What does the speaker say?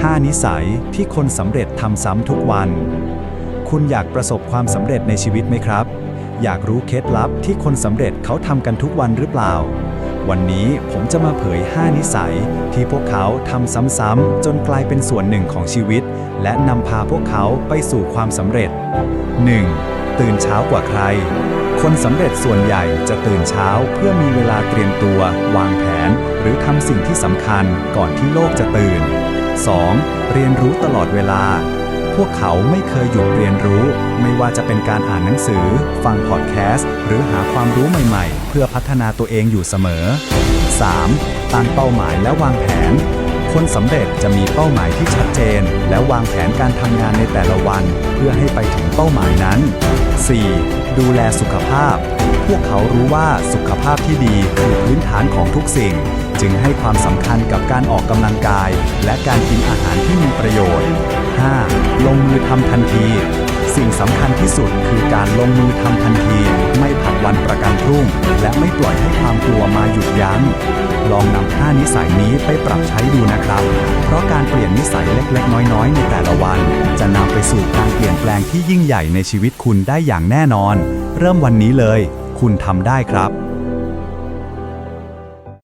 5 นิสัยที่คนสำเร็จทำซ้ำทุกวัน คุณอยากประสบความสำเร็จในชีวิตไหมครับ อยากรู้เคล็ดลับที่คนสำเร็จเขาทำกันทุกวันหรือเปล่า วันนี้ผมจะมาเผย 5 นิสัยที่พวกเขาทำซ้ำๆจนกลายเป็นส่วนหนึ่งของชีวิต และนำพาพวกเขาไปสู่ความสำเร็จ 1. ตื่นเช้ากว่าใคร คนสำเร็จส่วนใหญ่จะตื่นเช้าเพื่อมีเวลาเตรียมตัว วางแผน หรือทำสิ่งที่สำคัญก่อนที่โลกจะตื่น 2. เรียนรู้ตลอดเวลา พวกเขาไม่เคยหยุดเรียนรู้ ไม่ว่าจะเป็นการอ่านหนังสือ ฟังพอดแคสต์ หรือหาความรู้ใหม่ๆ เพื่อพัฒนาตัวเองอยู่เสมอ 3. ตั้งเป้าหมายและวางแผน คนสำเร็จจะมีเป้าหมายที่ชัดเจน และวางแผนการทำงานในแต่ละวัน เพื่อให้ไปถึงเป้าหมายนั้น 4. ดูแลสุขภาพ พวกเขารู้ว่าสุขภาพที่ดีคือพื้นฐานของทุกสิ่ง จึงให้ความสำคัญกับการออกกำลังกาย และการกินอาหารที่มีประโยชน์ 5. ลงมือทำทันที สิ่งสำคัญที่สุดคือการลงมือทำทันที ไม่ผัดวันประกันพรุ่ง ไม่ปล่อยให้ความกลัวมาหยุดยัง้ง ลองนำ5นิสัยนี้ไปปรับใช้ดูนะครับ เพราะการเปลี่ยนนิสัยเล็กๆ น้อยๆ ในแต่ละวัน จะนำไปสู่การเปลี่ยนแปลงที่ยิ่งใหญ่ในชีวิตคุณได้อย่างแน่นอน เริ่มวันนี้เลย คุณทำได้ครับ